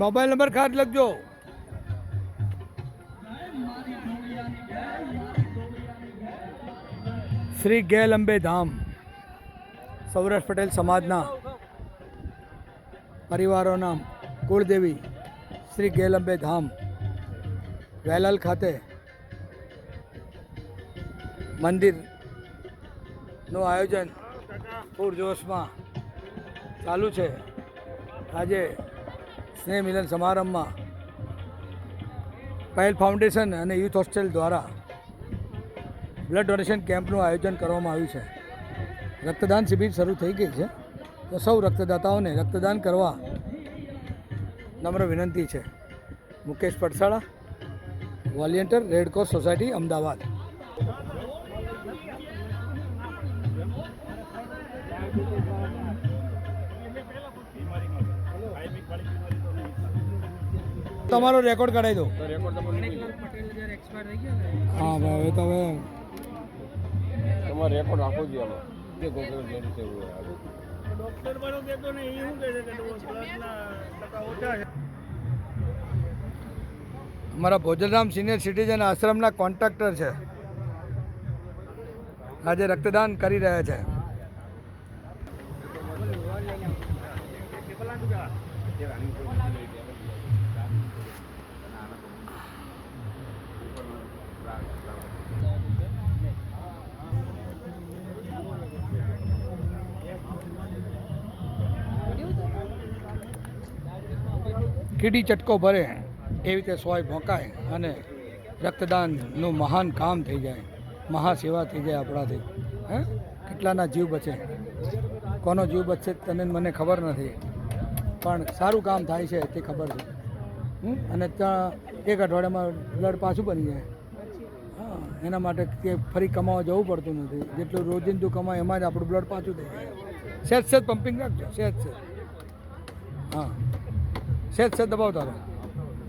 Mobile number ખાસ લખજો. શ્રી ગેલ અંબે ધામ સૌરાષ્ટ્ર પટેલ સમાજના પરિવારોના કુળદેવી શ્રી ગેલ અંબે ધામ વેલાલ ખાતે મંદિરનું આયોજન પૂરજોશમાં ચાલુ છે. આજે સ્નેહ મિલન સમારંભમાં પહેલ ફાઉન્ડેશન અને યુથ હોસ્ટેલ દ્વારા બ્લડ ડોનેશન કેમ્પનું આયોજન કરવામાં આવ્યું છે. રક્તદાન શિબિર શરૂ થઈ ગઈ છે. તો સૌ રક્તદાતાઓને રક્તદાન કરવા નમ્ર વિનંતી છે. Mukesh Padsala, volunteer red cross society, Ahmedabad. તમારો રેકોર્ડ કઢાવી દો. હા ભાઈ હવે તો હવે તમારે રેકોર્ડ રાખો જોઈએ. અમારા ભોજનરામ સિનિયર સિટીઝન આશ્રમના કોન્ટ્રાક્ટર છે. આજે રક્તદાન કરી રહ્યા છે. કીડી ચટકો ભરે, એવી રીતે સોય ભોંકાય અને રક્તદાનનું મહાન કામ થઈ જાય. મહાસેવા થઈ જાય આપણાથી. હે? કેટલાના જીવ બચે? કોનો જીવ બચશે તને મને ખબર નથી. પણ સારું કામ થાય છે તે ખબર છે? અને ત્યાં એક અઠવાડિયામાં બ્લડ પાછું બની જાય. હા, એના માટે કે ફરી કમાવા જવું પડતું નથી. જેટલું રોજિંદુ કમાય એમાં જ આપણું બ્લડ પાછું થઈ જાય. સહેજ સહેજ પમ્પિંગ રાખજો સહેજ સહેજ હા. સહેજ સહેજ દબાવતા રહો.